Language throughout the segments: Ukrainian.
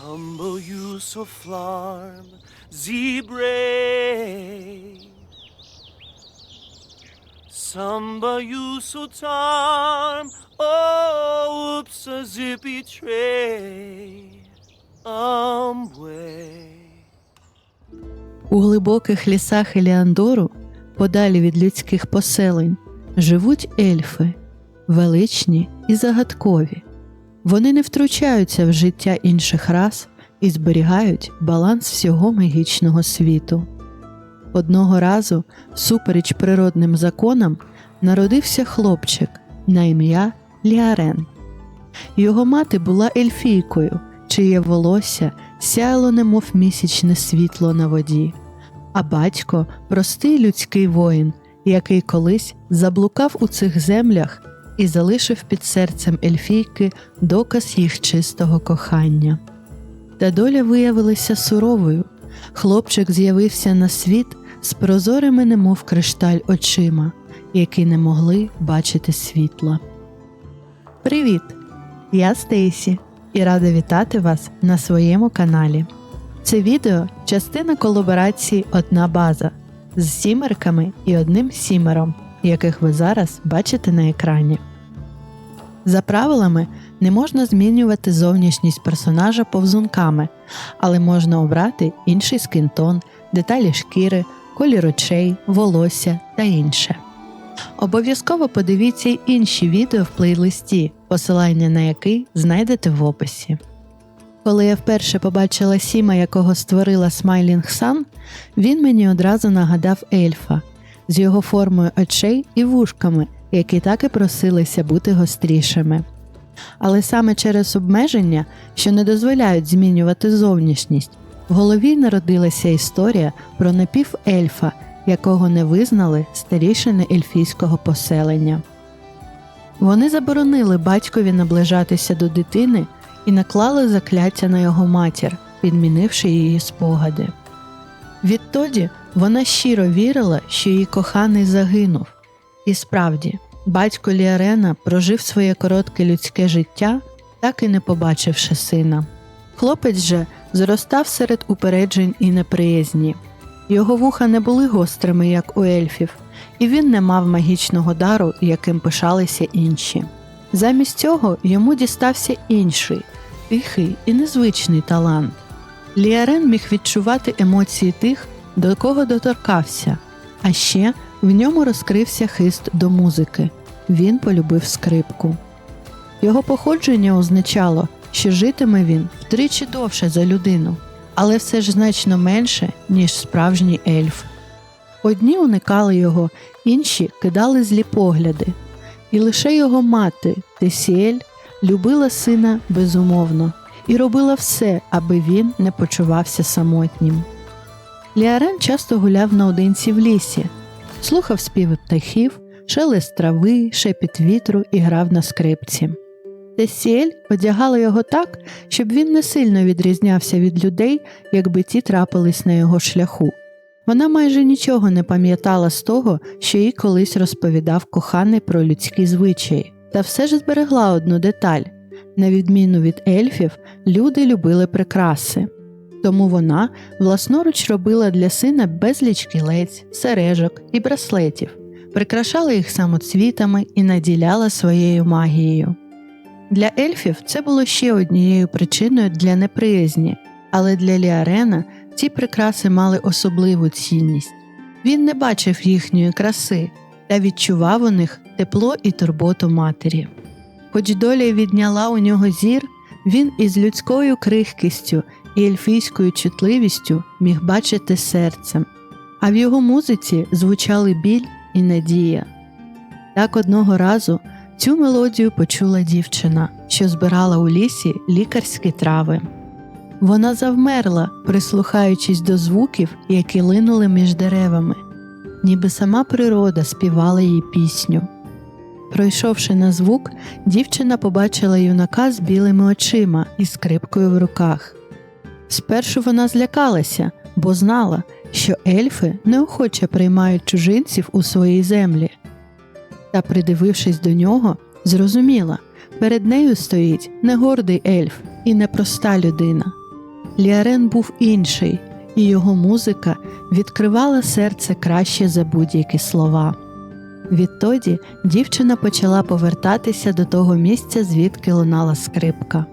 Samba Yusuf Flarm Zibre Samba Yusutarm Oh Upsa Zippy Tray. Amway. У глибоких лісах Еліандору, подалі від людських поселень, живуть ельфи, величні і загадкові. Вони не втручаються в життя інших рас і зберігають баланс всього магічного світу. Одного разу, всупереч природним законам, народився хлопчик на ім'я Ліарен. Його мати була ельфійкою, чиє волосся сяяло немов місячне світло на воді, а батько простий людський воїн, який колись заблукав у цих землях і залишив під серцем ельфійки доказ їх чистого кохання. Та доля виявилася суровою. Хлопчик з'явився на світ з прозорими, немов кришталь очима, які не могли бачити світла. Привіт! Я Стейсі і рада вітати вас на своєму каналі. Це відео частина колаборації Одна база з сімерками і одним сімером, яких ви зараз бачите на екрані. За правилами не можна змінювати зовнішність персонажа повзунками, але можна обрати інший скінтон, деталі шкіри, колір очей, волосся та інше. Обов'язково подивіться й інші відео в плейлисті, посилання на який знайдете в описі. Коли я вперше побачила Сіма, якого створила Смайлінг Сан, він мені одразу нагадав ельфа з його формою очей і вушками, які так і просилися бути гострішими. Але саме через обмеження, що не дозволяють змінювати зовнішність, в голові народилася історія про напівельфа, якого не визнали старішини ельфійського поселення. Вони заборонили батькові наближатися до дитини і наклали закляття на його матір, підмінивши її спогади. Відтоді вона щиро вірила, що її коханий загинув. І справді, батько Ліарена прожив своє коротке людське життя, так і не побачивши сина. Хлопець же зростав серед упереджень і неприязні. Його вуха не були гострими, як у ельфів, і він не мав магічного дару, яким пишалися інші. Замість цього йому дістався інший, тихий і незвичний талант. Ліарен міг відчувати емоції тих, до кого доторкався, а ще в ньому розкрився хист до музики. Він полюбив скрипку. Його походження означало, що житиме він втричі довше за людину, але все ж значно менше, ніж справжній ельф. Одні уникали його, інші кидали злі погляди, і лише його мати, Тесіель, любила сина безумовно і робила все, аби він не почувався самотнім. Ліарен часто гуляв наодинці в лісі, слухав співи птахів, шелест трави, шепіт вітру і грав на скрипці. Тесіель одягала його так, щоб він не сильно відрізнявся від людей, якби ті трапились на його шляху. Вона майже нічого не пам'ятала з того, що їй колись розповідав коханий про людські звичаї, та все ж зберегла одну деталь на відміну від ельфів, люди любили прикраси. Тому вона власноруч робила для сина безліч кілець, сережок і браслетів, прикрашала їх самоцвітами і наділяла своєю магією. Для ельфів це було ще однією причиною для неприязні, але для Ліарена ці прикраси мали особливу цінність. Він не бачив їхньої краси та відчував у них тепло і турботу матері. Хоч доля відняла у нього зір, він із людською крихкістю і ельфійською чутливістю міг бачити серцем, а в його музиці звучали біль і надія. Так одного разу цю мелодію почула дівчина, що збирала у лісі лікарські трави. Вона завмерла, прислухаючись до звуків, які линули між деревами, ніби сама природа співала їй пісню. Пройшовши на звук, дівчина побачила юнака з білими очима і скрипкою в руках. Спершу вона злякалася, бо знала, що ельфи неохоче приймають чужинців у свої землі. Та, придивившись до нього, зрозуміла перед нею стоїть не гордий ельф і непроста людина, Ліарен був інший, і його музика відкривала серце краще за будь-які слова. Відтоді дівчина почала повертатися до того місця, звідки лунала скрипка.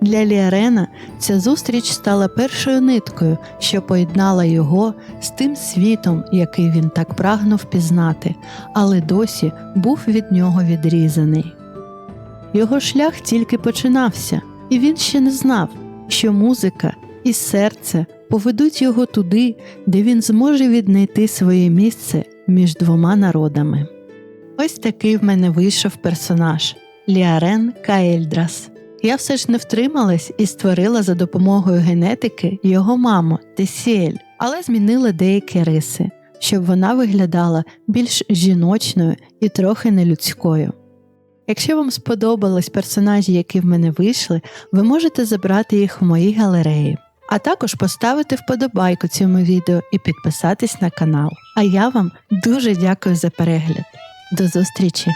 Для Ліарена ця зустріч стала першою ниткою, що поєднала його з тим світом, який він так прагнув пізнати, але досі був від нього відрізаний. Його шлях тільки починався, і він ще не знав, що музика і серце поведуть його туди, де він зможе віднайти своє місце між двома народами. Ось такий в мене вийшов персонаж Ліарен Каельдрас. Я все ж не втрималась і створила за допомогою генетики його маму Тесіель, але змінила деякі риси, щоб вона виглядала більш жіночною і трохи нелюдською. Якщо вам сподобались персонажі, які в мене вийшли, ви можете забрати їх в моїй галереї, а також поставити вподобайку цьому відео і підписатись на канал. А я вам дуже дякую за перегляд. До зустрічі!